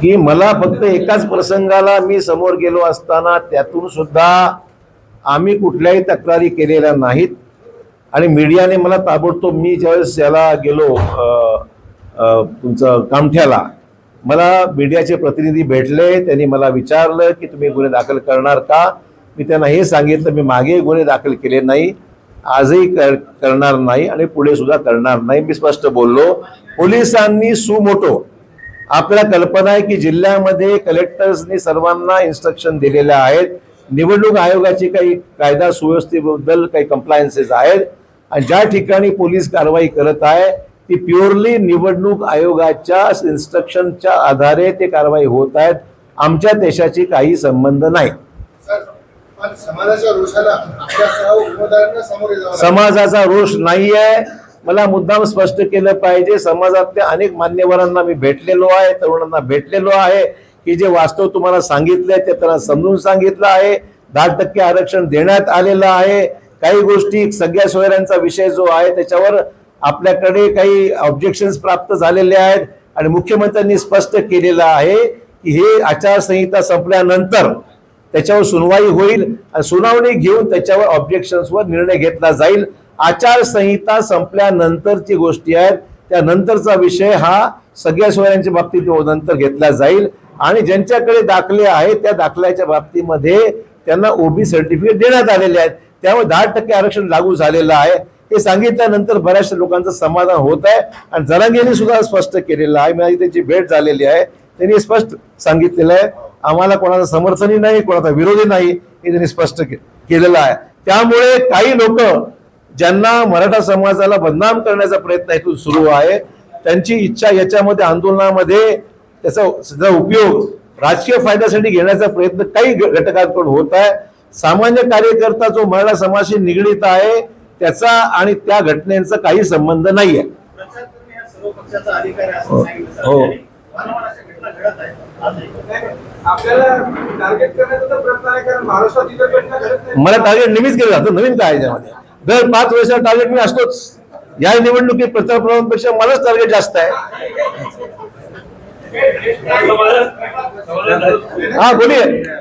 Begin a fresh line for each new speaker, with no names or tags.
की मला फक्त एकाच प्रसंगाला मी समोर गेलो असताना त्यातून सुद्धा आम्ही कुठल्याही तक्रारी केलेल्या नाहीत. आणि मीडियाने मला ताबडतोब मी ज्यावेळेस याला गेलो तुमचं कामठ्याला मला मीडियाचे प्रतिनिधी भेटले त्यांनी मला विचारलं की तुम्ही गुन्हे दाखल करणार का? मी त्यांना हे सांगितलं मी मागे गुन्हे दाखल केले नाही आजही कर करणार नाही आणि पुढे सुद्धा करणार नाही. मी स्पष्ट बोललो पोलिसांनी सुमोटो आपल्याला कल्पना आहे की जिल्ह्यामध्ये कलेक्टर्सनी सर्वांना इन्स्ट्रक्शन दिलेल्या आहेत. निवडणूक आयोगाची काही कायदा सुव्यवस्थेबद्दल काही कंप्लायन्सेस आहेत. आणि ज्या ठिकाणी पोलीस कारवाई करत आहे ती प्युअरली निवडणूक आयोगाच्या इन्स्ट्रक्शनच्या आधारे ते कारवाई होत आहेत. आमच्या देशाची काही संबंध नाही. समाजाचा रोष नाहीये. मला मुद्दाम स्पष्ट केलं पाहिजे. समाजातल्या अनेक मान्यवरांना मी भेटलेलो आहे तरुणांना भेटलेलो आहे. की जे वास्तव तुम्हाला सांगितले ते त्यांना समजून सांगितलं आहे. दहा टक्के आरक्षण देण्यात आलेलं आहे. काही गोष्टी सगळ्या सोयऱ्यांचा विषय जो आहे त्याच्यावर आपल्याकडे काही ऑब्जेक्शन्स प्राप्त झालेले आहेत आणि मुख्यमंत्र्यांनी स्पष्ट केलेलं आहे की हे आचारसंहिता संपल्यानंतर त्याच्यावर सुनवाई होईल आणि सुनावणी घेऊन त्याच्यावर ऑब्जेक्शन्सवर निर्णय घेतला जाईल. आचारसंहिता संपल्यानंतरची गोष्टी आहेत. त्यानंतरचा विषय हा सगळ्या सोयऱ्यांच्या बाबतीत नंतर घेतला जाईल. आणि ज्यांच्याकडे दाखले आहेत त्या दाखल्याच्या बाबतीमध्ये त्यांना ओबी सर्टिफिकेट देण्यात आलेले आहेत. त्यामुळे दहा टक्के आरक्षण लागू झालेलं आहे. हे सांगितल्यानंतर बऱ्याचशा लोकांचं समाधान होत आहे. आणि जरांगेने सुद्धा स्पष्ट केलेलं आहे. माझी त्यांची भेट झालेली आहे. त्यांनी स्पष्ट सांगितलेलं आहे. आम्हाला कोणाचं समर्थनही नाही कोणाचा विरोधी नाही हे त्यांनी स्पष्ट के- केलेलं आहे. त्यामुळे काही लोक ज्यांना मराठा समाजाला बदनाम करण्याचा प्रयत्न इथून सुरू आहे त्यांची इच्छा याच्यामध्ये आंदोलनामध्ये त्याचा सुद्धा उपयोग राजकीय फायद्यासाठी घेण्याचा प्रयत्न काही घटकांकडून होत आहे. सामान्य कार्यकर्ता जो मराठा समाजाशी निगडीत आहे त्याचा आणि त्या घटनेचा काही संबंध
हा. आहे
हो. हो.
प्रयत्न आहे नाही.
मला टार्गेट नेहमीच केलं जातं. नवीन काय याच्यामध्ये दर पाच वर्षाचा टार्गेट मी असतोच. या निवडणुकीत प्रचार प्रवाहापेक्षा मलाच टार्गेट जास्त आहे. हा बोलिये.